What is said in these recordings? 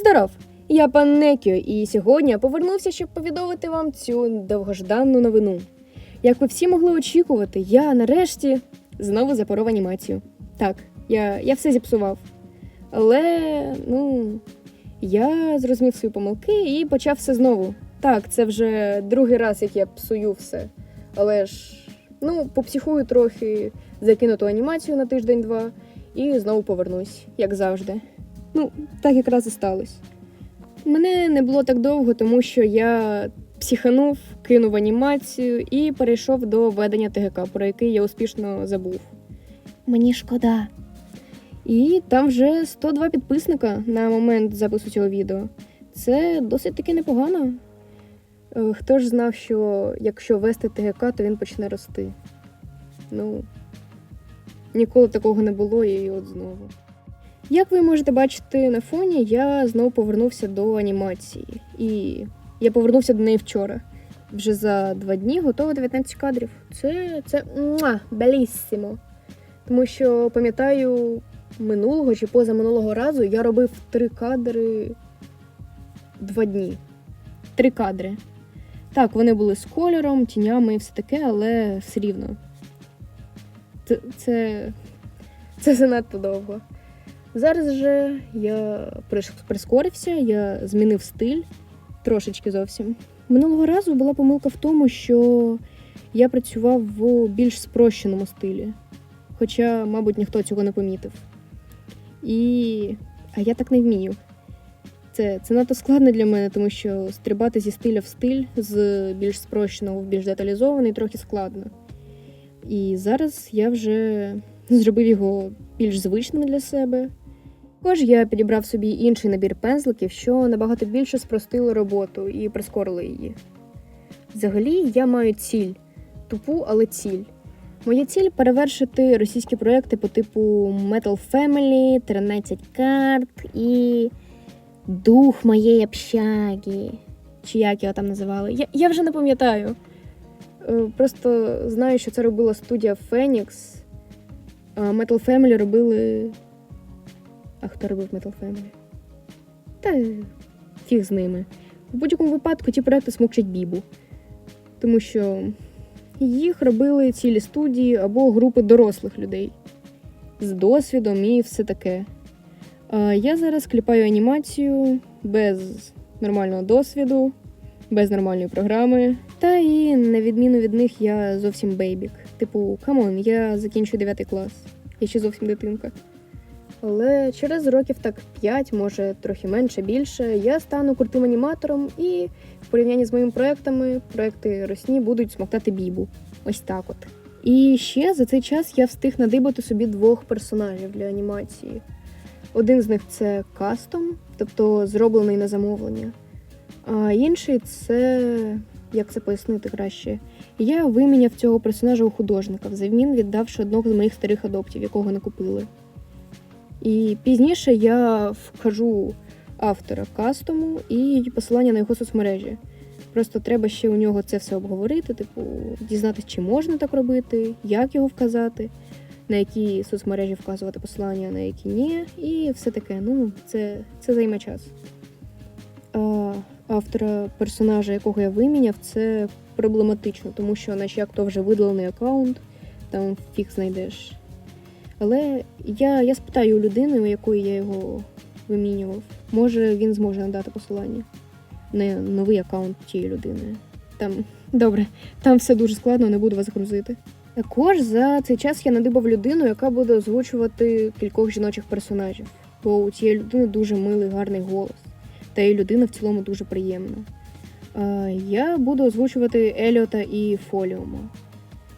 Здоров! Я пан Некіо, і сьогодні я повернувся, щоб повідомити вам цю довгожданну новину. Як ви всі могли очікувати, я нарешті знову запоров анімацію. Так, я, я все зіпсував. Але, ну, я зрозумів свої помилки і почав все знову. Так, це вже другий раз, як я псую все. Але ж, ну, попсихую трохи, закину ту анімацію на тиждень-два і знову повернусь, як завжди. Ну, так якраз і сталося. Мене не було так довго, тому що я психанув, кинув анімацію і перейшов до ведення ТГК, про який я успішно забув. Мені шкода. І там вже 102 підписника на момент запису цього відео. Це досить таки непогано. Е, Хто ж знав, що якщо вести ТГК, то він почне рости. Ну, ніколи такого не було, і от знову. Як ви можете бачити на фоні, я знову повернувся до анімації. І я повернувся до неї вчора. Вже за два дні готово 19 кадрів. Це це муа, беліссимо. Тому що пам'ятаю, минулого чи позаминулого разу я робив три кадри два дні. Три кадри. Так, вони були з кольором, тінями і все таке, але все рівно. Це, це, це занадто довго. Зараз же я прискорився, я змінив стиль трошечки зовсім. Минулого разу була помилка в тому, що я працював в більш спрощеному стилі. Хоча, мабуть, ніхто цього не помітив. І. А я так не вмію. Це, це надто складно для мене, тому що стрибати зі стиля в стиль з більш спрощеного в більш деталізований трохи складно. І зараз я вже зробив його більш звичним для себе. Також я підібрав собі інший набір пензликів, що набагато більше спростило роботу і прискорило її. Взагалі, я маю ціль тупу, але ціль. Моя ціль перевершити російські проекти по типу Metal Family, 13 карт і Дух моєї общаги. Чи як його там називали? Я, я вже не пам'ятаю. Е, Просто знаю, що це робила студія Phoenix. Metal Family робили. А хто робив Metal Family? Та фіг з ними. У будь-якому випадку ті проекти смокчать бібу. Тому що їх робили цілі студії або групи дорослих людей з досвідом і все таке. Я зараз кліпаю анімацію без нормального досвіду, без нормальної програми. Та і на відміну від них я зовсім бейбік. Типу, камон, я закінчую 9 клас. Я ще зовсім дитинка. Але через років так 5, може трохи менше, більше, я стану крутим аніматором, і в порівнянні з моїми проектами, проекти Росні будуть смоктати бібу. Ось так от. І ще за цей час я встиг надибати собі двох персонажів для анімації. Один з них це кастом, тобто зроблений на замовлення. А інший це, як це пояснити краще, я виміняв цього персонажа у художника, взамін віддавши одного з моїх старих адоптів, якого не купили. І пізніше я вкажу автора кастому і посилання на його соцмережі. Просто треба ще у нього це все обговорити, типу, дізнатися, чи можна так робити, як його вказати, на які соцмережі вказувати посилання, на які ні, і все таке. Ну, це, це займе час. А автора персонажа, якого я виміняв, це проблематично, тому що, наче як то вже видалений аккаунт, там фіг знайдеш. Але я, я спитаю у людини, у якої я його вимінював. Може, він зможе надати посилання на новий аккаунт тієї людини. Там добре, там все дуже складно, не буду вас грузити. Також за цей час я надибав людину, яка буде озвучувати кількох жіночих персонажів, бо у цієї людини дуже милий, гарний голос, та і людина в цілому дуже приємна. Я буду озвучувати Еліота і Фоліума.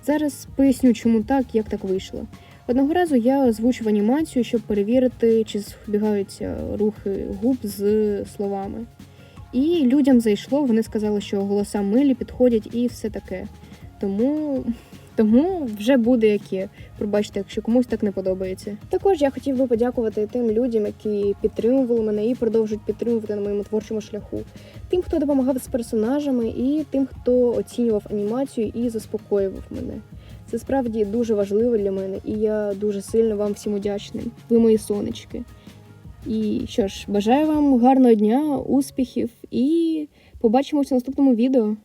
Зараз поясню, чому так, як так вийшло. Одного разу я озвучив анімацію, щоб перевірити, чи збігаються рухи губ з словами. І людям зайшло, вони сказали, що голоса милі підходять і все таке. Тому, тому вже буде як є. Пробачте, якщо комусь так не подобається. Також я хотів би подякувати тим людям, які підтримували мене і продовжують підтримувати на моєму творчому шляху. Тим, хто допомагав з персонажами, і тим, хто оцінював анімацію і заспокоював мене. Це справді дуже важливо для мене, і я дуже сильно вам всім удячний. Ви мої сонечки. І що ж, бажаю вам гарного дня, успіхів і побачимося в наступному відео.